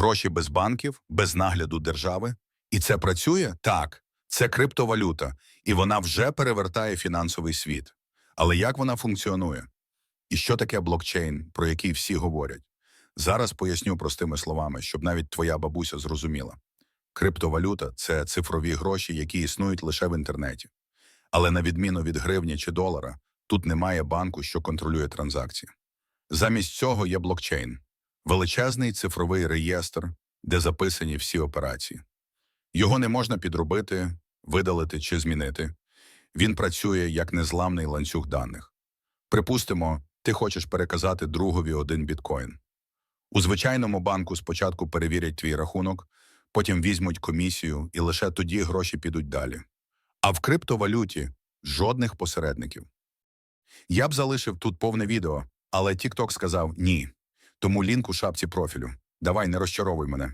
Гроші без банків, без нагляду держави. І це працює? Так. Це криптовалюта, і вона вже перевертає фінансовий світ. Але як вона функціонує? І що таке блокчейн, про який всі говорять? Зараз поясню простими словами, щоб навіть твоя бабуся зрозуміла. Криптовалюта це цифрові гроші, які існують лише в інтернеті. Але на відміну від гривні чи долара, тут немає банку, що контролює транзакції. Замість цього є блокчейн величезний цифровий реєстр, де записані всі операції. Його не можна підробити, видалити чи змінити. Він працює як незламний ланцюг даних. Припустимо, ти хочеш переказати другові один біткоін. У звичайному банку спочатку перевірять твій рахунок, потім візьмуть комісію і лише тоді гроші підуть далі. А в криптовалюті жодних посередників. Я б залишив тут повне відео, але TikTok сказав ні. Тому лінк у шапці профілю. Давай, не розчаровуй мене.